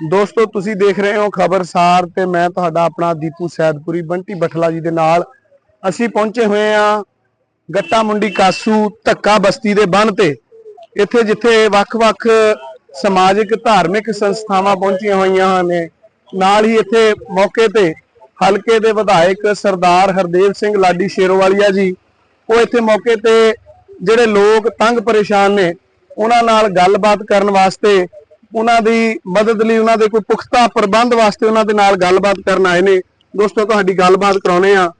ਦੋਸਤੋ, ਤੁਸੀਂ ਦੇਖ ਰਹੇ ਹੋ ਖਬਰਸਾਰ ਤੇ ਮੈਂ ਤੁਹਾਡਾ ਆਪਣਾ ਦੀਪੂ ਸੈਦਪੁਰੀ, ਬੰਟੀ ਬਠਲਾ ਜੀ ਦੇ ਨਾਲ। ਅਸੀਂ ਪਹੁੰਚੇ ਹੋਏ ਆ ਗੱਟਾ ਮੁੰਡੀ ਕਾਸੂ ਧੱਕਾ ਬਸਤੀ ਦੇ ਬੰਨ ਤੇ। ਇੱਥੇ ਜਿੱਥੇ ਵੱਖ-ਵੱਖ ਸਮਾਜਿਕ, ਧਾਰਮਿਕ ਸੰਸਥਾਵਾਂ ਪਹੁੰਚੀਆਂ ਹੋਈਆਂ ਹਨ ਨਾਲ ਹੀ ਇੱਥੇ ਮੌਕੇ ਤੇ ਹਲਕੇ ਦੇ ਵਿਧਾਇਕ ਸਰਦਾਰ ਹਰਦੇਵ ਸਿੰਘ ਲਾਡੀ ਸ਼ੇਰੋਵਾਲੀਆ ਜੀ। ਉਹ ਇੱਥੇ ਮੌਕੇ ਤੇ ਜਿਹੜੇ ਲੋਕ ਤੰਗ ਪਰੇਸ਼ਾਨ ਨੇ, ਉਹਨਾਂ ਨਾਲ ਗੱਲਬਾਤ ਕਰਨ ਵਾਸਤੇ ਉਹਨਾਂ ਦੀ ਮਦਦ ਲਈ ਉਹਨਾਂ ਦੇ ਕੋਈ ਪੁਖਤਾ ਪ੍ਰਬੰਧ ਵਾਸਤੇ ਉਹਨਾਂ ਦੇ ਨਾਲ ਗੱਲਬਾਤ ਕਰਨ ਆਏ ਨੇ। ਦੋਸਤੋ, ਤੁਹਾਡੀ ਗੱਲਬਾਤ ਕਰਾਉਣੇ ਆ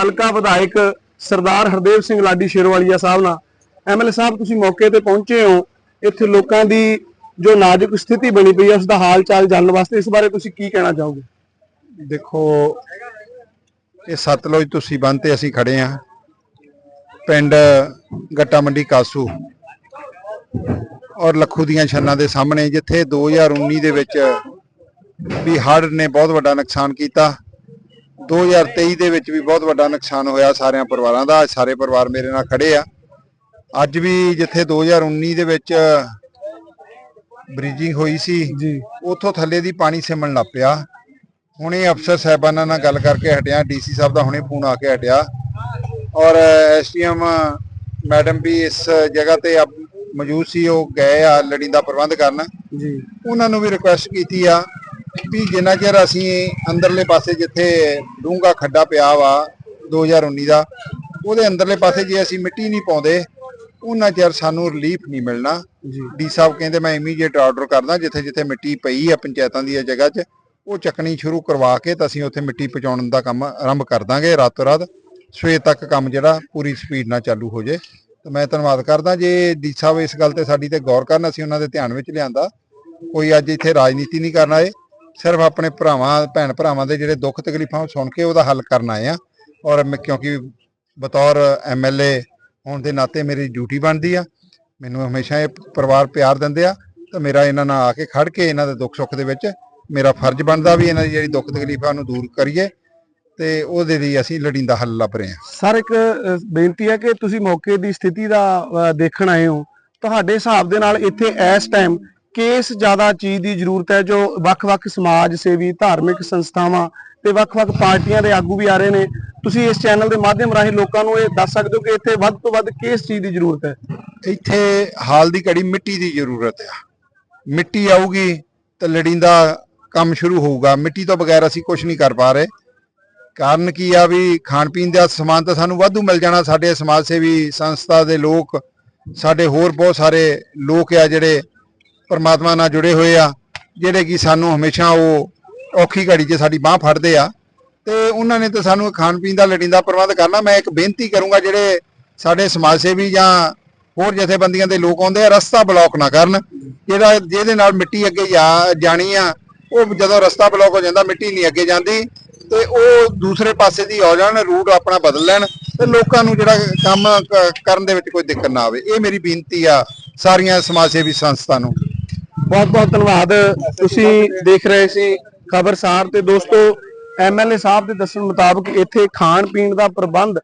ਹਲਕਾ ਵਿਧਾਇਕ ਸਰਦਾਰ ਹਰਦੇਵ ਸਿੰਘ ਲਾਡੀ ਸ਼ੇਰਵਾਲੀਆ ਸਾਹਿਬ ਨਾਲ। ਐਮਐਲਏ ਸਾਹਿਬ, ਤੁਸੀਂ ਮੌਕੇ ਤੇ ਪਹੁੰਚੇ ਹੋ। ਇੱਥੇ ਲੋਕਾਂ ਦੀ ਜੋ ਨਾਜ਼ੁਕ ਸਥਿਤੀ ਬਣੀ ਪਈ ਹੈ ਉਸ ਦਾ ਹਾਲ ਚਾਲ ਜਾਣਨ ਵਾਸਤੇ ਇਸ ਬਾਰੇ ਤੁਸੀਂ ਕੀ ਕਹਿਣਾ ਚਾਹੋਗੇ? ਦੇਖੋ, ਇਹ ਸਤਲੁਜ ਤੁਸੀਂ ਬੰਨ ਤੇ ਅਸੀਂ ਖੜੇ ਆ। ਪਿੰਡ ਗੱਟਾ ਮੰਡੀ ਕਾਸੂ। ਔਰ ਲੱਖੂ ਦੀਆਂ ਛੰਨਾਂ ਦੇ ਸਾਹਮਣੇ ਜਿੱਥੇ 2019 ਦੇ ਵਿੱਚ ਵੀ ਹੜ੍ਹ ਨੇ ਬਹੁਤ ਵੱਡਾ ਨੁਕਸਾਨ ਕੀਤਾ। 2023 ਦੇ ਵਿੱਚ ਵੀ ਬਹੁਤ ਵੱਡਾ ਨੁਕਸਾਨ ਹੋਇਆ ਸਾਰਿਆਂ ਪਰਿਵਾਰਾਂ ਦਾ। ਸਾਰੇ ਪਰਿਵਾਰ ਮੇਰੇ ਨਾਲ ਖੜੇ ਆ। ਅੱਜ ਵੀ ਜਿੱਥੇ 2019 ਦੇ ਵਿੱਚ ਬ੍ਰਿਜਿੰਗ ਹੋਈ ਸੀ ਜੀ। ਉਥੋਂ ਥੱਲੇ ਦੀ ਪਾਣੀ ਸਿਮਣ ਲੱਗ ਪਿਆ। ਹੁਣੇ ਅਫਸਰ ਸਾਹਿਬਾਨਾਂ ਨਾਲ ਗੱਲ ਕਰਕੇ ਹਟਿਆ ਡੀਸੀ ਸਾਹਿਬ ਦਾ ਹੁਣੇ ਫੋਨ ਆ ਕੇ ਹਟਿਆ। ਔਰ ਐਸਟੀਐਮ ਮੈਡਮ ਵੀ ਇਸ ਜਗ੍ਹਾ ਤੇ ਮੌਜੂਦ ਸੀ ਉਹ ਗਏ ਆ ਲੜੀ ਦਾ ਪ੍ਰਬੰਧ ਕਰਨ। ਜੀ। ਉਹਨਾਂ ਨੂੰ ਵੀ ਰਿਕੁਐਸਟ ਕੀਤੀ ਆ ਵੀ ਜਿੰਨਾ ਚਿਰ ਅਸੀਂ ਅੰਦਰਲੇ ਪਾਸੇ ਜਿੱਥੇ ਡੂੰਗਾ ਖੱਡਾ ਪਿਆ ਵਾ 2019 ਦਾ ਉਹਦੇ ਅੰਦਰਲੇ ਪਾਸੇ ਜੇ ਅਸੀਂ ਮਿੱਟੀ ਨਹੀਂ ਪਾਉਂਦੇ ਉਹਨਾਂ ਚਿਰ ਸਾਨੂੰ ਰਿਲੀਫ ਨਹੀਂ ਮਿਲਣਾ। ਜੀ। ਡੀ ਸਾਹਿਬ ਕਹਿੰਦੇ ਮੈਂ ਇਮੀਡੀਏਟ ਆਰਡਰ ਕਰਦਾ ਜਿੱਥੇ ਜਿੱਥੇ ਮਿੱਟੀ ਪਈ ਆ ਪੰਚਾਇਤਾਂ ਦੀ ਜਗ੍ਹਾ 'ਚ ਉਹ ਚੱਕਣੀ ਸ਼ੁਰੂ ਕਰਵਾ ਕੇ ਤਾਂ ਅਸੀਂ ਉੱਥੇ ਮਿੱਟੀ ਪਹੁੰਚਾਉਣ ਦਾ ਕੰਮ ਆਰੰਭ ਕਰ ਦਾਂਗੇ ਰਾਤੋਂ ਰਾਤ। ਸਵੇਰ ਤੱਕ ਕੰਮ ਜਿਹੜਾ ਪੂਰੀ ਸਪੀਡ ਨਾਲ ਚਾਲੂ ਹੋ ਜੇ। ਤਾਂ ਮੈਂ ਧੰਨਵਾਦ ਕਰਦਾ ਜੇ ਡੀ ਸਾਹਿਬ ਇਸ ਗੱਲ ਤੇ ਸਾਡੀ ਤੇ ਗੌਰ ਕਰਨ, ਅਸੀਂ ਉਹਨਾਂ ਦੇ ਧਿਆਨ ਵਿੱਚ ਲਿਆਂਦਾ। ਕੋਈ ਅੱਜ ਇੱਥੇ ਰਾਜਨੀਤੀ ਨਹੀਂ ਕਰਨ ਆਏ, ਸਿਰਫ ਆਪਣੇ ਭਰਾਵਾਂ, ਭੈਣ ਭਰਾਵਾਂ ਦੇ ਜਿਹੜੇ ਦੁੱਖ ਤਕਲੀਫਾਂ ਸੁਣ ਕੇ ਉਹਦਾ ਹੱਲ ਕਰਨ ਆਏ ਆ। ਔਰ ਮੈਂ ਕਿਉਂਕਿ ਬਤੌਰ ਐਮਐਲਏ ਹੋਣ ਦੇ ਨਾਤੇ ਮੇਰੀ ਡਿਊਟੀ ਬਣਦੀ ਆ, ਮੈਨੂੰ ਹਮੇਸ਼ਾ ਇਹ ਪਰਿਵਾਰ ਪਿਆਰ ਦਿੰਦੇ ਆ। ਤਾਂ ਮੇਰਾ ਇਹਨਾਂ ਨਾਲ ਆ ਕੇ ਖੜ ਕੇ ਇਹਨਾਂ ਦੇ ਦੁੱਖ ਸੁੱਖ ਦੇ ਵਿੱਚ ਮੇਰਾ ਫਰਜ਼ ਬਣਦਾ ਵੀ ਇਹਨਾਂ ਦੀ ਜਿਹੜੀ ਦੁੱਖ ਤਕਲੀਫਾਂ ਆ ਉਹਨੂੰ ਦੂਰ ਕਰੀਏ। ਤੇ ਉਹਦੇ ਲਈ ਅਸੀਂ ਲੜੀਂਦਾ ਹੱਲ ਲੱਭ ਰਹੇ ਹਾਂ। ਸਰ ਇੱਕ ਬੇਨਤੀ ਹੈ ਕਿ ਤੁਸੀਂ ਮੌਕੇ ਦੀ ਸਥਿਤੀ ਦਾ ਦੇਖਣ ਆਏ ਹੋ। ਤੁਹਾਡੇ ਹਿਸਾਬ ਦੇ ਨਾਲ ਇੱਥੇ ਇਸ ਟਾਈਮ ਕਿਸ ਜ਼ਿਆਦਾ ਚੀਜ਼ ਦੀ ਜ਼ਰੂਰਤ ਹੈ ਜੋ ਵੱਖ-ਵੱਖ ਸਮਾਜ ਸੇਵੀ ਧਾਰਮਿਕ ਸੰਸਥਾਵਾਂ ਤੇ ਵੱਖ-ਵੱਖ ਪਾਰਟੀਆਂ ਦੇ ਆਗੂ ਵੀ ਆ ਰਹੇ ਨੇ। ਤੁਸੀਂ ਇਸ ਚੈਨਲ ਦੇ ਮਾਧਿਅਮ ਰਾਹੀਂ ਲੋਕਾਂ ਨੂੰ ਇਹ ਦੱਸ ਸਕਦੇ ਹੋ ਕਿ ਇੱਥੇ ਵੱਧ ਤੋਂ ਵੱਧ ਕਿਸ ਚੀਜ਼ ਦੀ ਜ਼ਰੂਰਤ ਹੈ? ਇੱਥੇ ਹਾਲ ਦੀ ਘੜੀ ਮਿੱਟੀ ਦੀ ਜ਼ਰੂਰਤ ਆ। ਮਿੱਟੀ ਆਊਗੀ ਤਾਂ ਲੜੀਂਦਾ ਕੰਮ ਸ਼ੁਰੂ ਹੋਊਗਾ। ਮਿੱਟੀ ਤੋਂ ਬਗੈਰ ਅਸੀਂ ਕੁਝ ਨਹੀਂ ਕਰ ਪਾ ਰਹੇ। ਕਾਰਨ ਕੀ ਆ ਵੀ ਖਾਣ ਪੀਣ ਦਾ ਸਮਾਨ ਤਾਂ ਸਾਨੂੰ ਵਾਧੂ ਮਿਲ ਜਾਣਾ, ਸਾਡੇ ਸਮਾਜ ਸੇਵੀ ਸੰਸਥਾ ਦੇ ਲੋਕ, ਸਾਡੇ ਹੋਰ ਬਹੁਤ ਸਾਰੇ ਲੋਕ ਆ ਜਿਹੜੇ ਪਰਮਾਤਮਾ ਨਾਲ ਜੁੜੇ ਹੋਏ ਆ, ਜਿਹੜੇ ਕਿ ਸਾਨੂੰ ਹਮੇਸ਼ਾ ਉਹ ਔਖੀ ਘੜੀ 'ਚ ਸਾਡੀ ਬਾਹ ਫੜਦੇ ਆ। ਤੇ ਉਹਨਾਂ ਨੇ ਤਾਂ ਸਾਨੂੰ ਖਾਣ ਪੀਣ ਦਾ ਲੜੀਂਦਾ ਪ੍ਰਬੰਧ ਕਰਨਾ, ਮੈਂ ਇੱਕ ਬੇਨਤੀ ਕਰੂੰਗਾ ਜਿਹੜੇ ਸਾਡੇ ਸਮਾਜ ਸੇਵੀ ਜਾਂ ਹੋਰ ਜਥੇਬੰਦੀਆਂ ਦੇ ਲੋਕ ਆਉਂਦੇ ਆ, ਰਸਤਾ ਬਲੌਕ ਨਾ ਕਰਨ, ਜਿਹੜਾ ਜਿਹਦੇ ਨਾਲ ਮਿੱਟੀ ਅੱਗੇ ਜਾ- ਜਾਣੀ ਆ, ਉਹ ਜਦੋਂ ਰਸਤਾ ਬਲੌਕ ਹੋ ਜਾਂਦਾ, ਮਿੱਟੀ ਨਹੀਂ ਅੱਗੇ ਜਾਂਦੀ। ਤੇ ਉਹ ਦੂਸਰੇ ਪਾਸੇ ਦੀ ਆ ਜਾਣ, ਰੂਟ ਆਪਣਾ ਬਦਲ ਲੈਣ ਤੇ ਲੋਕਾਂ ਨੂੰ ਜਿਹੜਾ ਕੰਮ ਕਰਨ ਦੇ ਵਿੱਚ ਕੋਈ ਦਿੱਕਤ ਨਾ ਆਵੇ। ਇਹ ਮੇਰੀ ਬੇਨਤੀ ਆ ਸਾਰੀਆਂ ਸਮਾਜ ਸੇਵੀ ਸੰਸਥਾ ਨੂੰ। ਬਹੁਤ ਬਹੁਤ ਧੰਨਵਾਦ। ਤੁਸੀਂ ਦੇਖ ਰਹੇ ਸੀ ਖਬਰਸਾਰ ਤੇ ਦੋਸਤੋ ਐਮਐਲਏ ਸਾਹਿਬ ਦੇ ਦੱਸਣ ਮੁਤਾਬਕ ਇੱਥੇ ਖਾਣ ਪੀਣ ਦਾ ਪ੍ਰਬੰਧ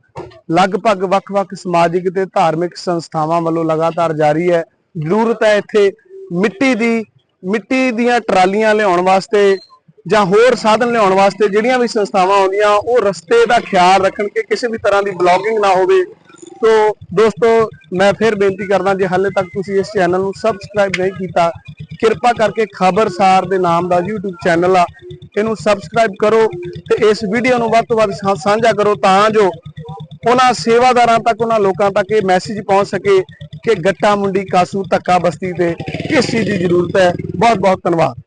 ਲਗਭਗ ਵੱਖ-ਵੱਖ ਸਮਾਜਿਕ ਤੇ ਧਾਰਮਿਕ ਸੰਸਥਾਵਾਂ ਵੱਲੋਂ ਲਗਾਤਾਰ ਜਾਰੀ ਹੈ। ਜ਼ਰੂਰਤ ਹੈ ਇੱਥੇ ਮਿੱਟੀ ਦੀ, ਮਿੱਟੀ ਦੀਆਂ ਟਰਾਲੀਆਂ ਲਿਆਉਣ ਵਾਸਤੇ ਜਾਂ ਹੋਰ ਸਾਧਨ ਲਿਆਉਣ ਵਾਸਤੇ ਜਿਹੜੀਆਂ ਵੀ ਸੰਸਥਾਵਾਂ ਆਉਂਦੀਆਂ, ਉਹ ਰਸਤੇ ਦਾ ਖਿਆਲ ਰੱਖਣ ਕਿ ਕਿਸੇ ਵੀ ਤਰ੍ਹਾਂ ਦੀ ਬਲੌਕਿੰਗ ਨਾ ਹੋਵੇ। ਸੋ ਦੋਸਤੋ, ਮੈਂ ਫਿਰ ਬੇਨਤੀ ਕਰਦਾ ਜੇ ਹਾਲੇ ਤੱਕ ਤੁਸੀਂ ਇਸ ਚੈਨਲ ਨੂੰ ਸਬਸਕ੍ਰਾਈਬ ਨਹੀਂ ਕੀਤਾ, ਕਿਰਪਾ ਕਰਕੇ ਖਬਰਸਾਰ ਦੇ ਨਾਮ ਦਾ YouTube ਚੈਨਲ ਆ, ਇਹਨੂੰ ਸਬਸਕ੍ਰਾਈਬ ਕਰੋ ਤੇ ਇਸ ਵੀਡੀਓ ਨੂੰ ਵੱਧ ਤੋਂ ਵੱਧ ਸਾਂਝਾ ਕਰੋ ਤਾਂ ਜੋ ਉਹਨਾਂ ਸੇਵਾਦਾਰਾਂ ਤੱਕ, ਉਹਨਾਂ ਲੋਕਾਂ ਤੱਕ ਇਹ ਮੈਸੇਜ ਪਹੁੰਚ ਸਕੇ ਕਿ ਗੱਟਾ ਮੁੰਡੀ ਕਾਸੂ ਧੱਕਾ ਬਸਤੀ ਤੇ ਕਿਸ ਚੀਜ਼ ਦੀ ਜ਼ਰੂਰਤ ਹੈ। ਬਹੁਤ ਬਹੁਤ ਧੰਨਵਾਦ।